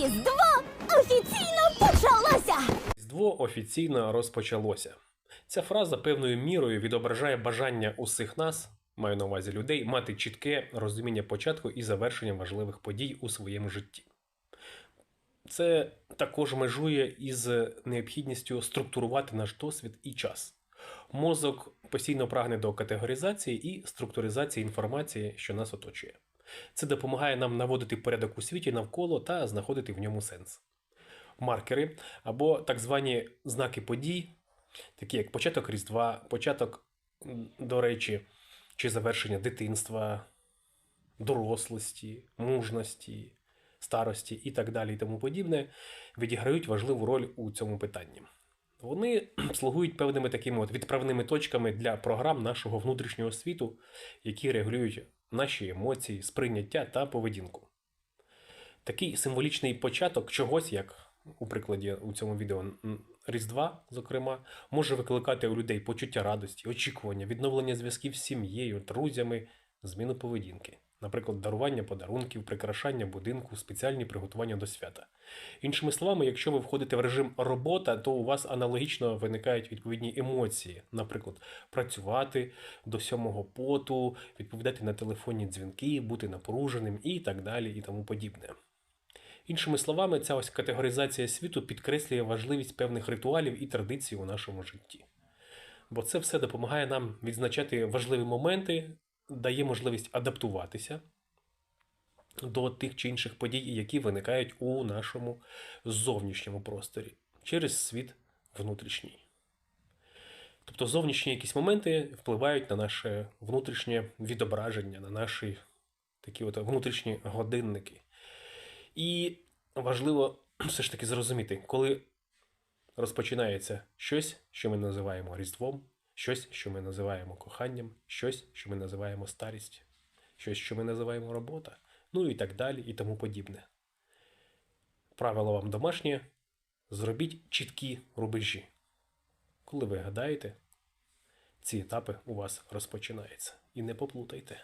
Різдво офіційно почалося! Різдво офіційно розпочалося. Ця фраза певною мірою відображає бажання усіх нас, маю на увазі людей, мати чітке розуміння початку і завершення важливих подій у своєму житті. Це також межує із необхідністю структурувати наш досвід і час. Мозок постійно прагне до категоризації і структуризації інформації, що нас оточує. Це допомагає нам наводити порядок у світі навколо та знаходити в ньому сенс. Маркери або так звані знаки подій, такі як початок Різдва, початок, до речі, чи завершення дитинства, дорослості, мужності, старості і так далі, і тому подібне, відіграють важливу роль у цьому питанні. Вони слугують певними такими от відправними точками для програм нашого внутрішнього світу, які регулюють наші емоції, сприйняття та поведінку. Такий символічний початок чогось, як у прикладі у цьому відео Різдва, зокрема, може викликати у людей почуття радості, очікування, відновлення зв'язків з сім'єю, друзями, зміну поведінки. Наприклад, дарування подарунків, прикрашання будинку, спеціальні приготування до свята. Іншими словами, якщо ви входите в режим робота, то у вас аналогічно виникають відповідні емоції, наприклад, працювати до сьомого поту, відповідати на телефонні дзвінки, бути напруженим і так далі, і тому подібне. Іншими словами, ця ось категоризація світу підкреслює важливість певних ритуалів і традицій у нашому житті. Бо це все допомагає нам відзначати важливі моменти, дає можливість адаптуватися до тих чи інших подій, які виникають у нашому зовнішньому просторі через світ внутрішній. Тобто зовнішні якісь моменти впливають на наше внутрішнє відображення, на наші такі от внутрішні годинники. І важливо все ж таки зрозуміти, коли розпочинається щось, що ми називаємо Різдвом, щось, що ми називаємо коханням, щось, що ми називаємо старість, щось, що ми називаємо робота, ну і так далі, і тому подібне. Правило вам домашнє: зробіть чіткі рубежі. Коли ви гадаєте, ці етапи у вас розпочинаються. І не поплутайте.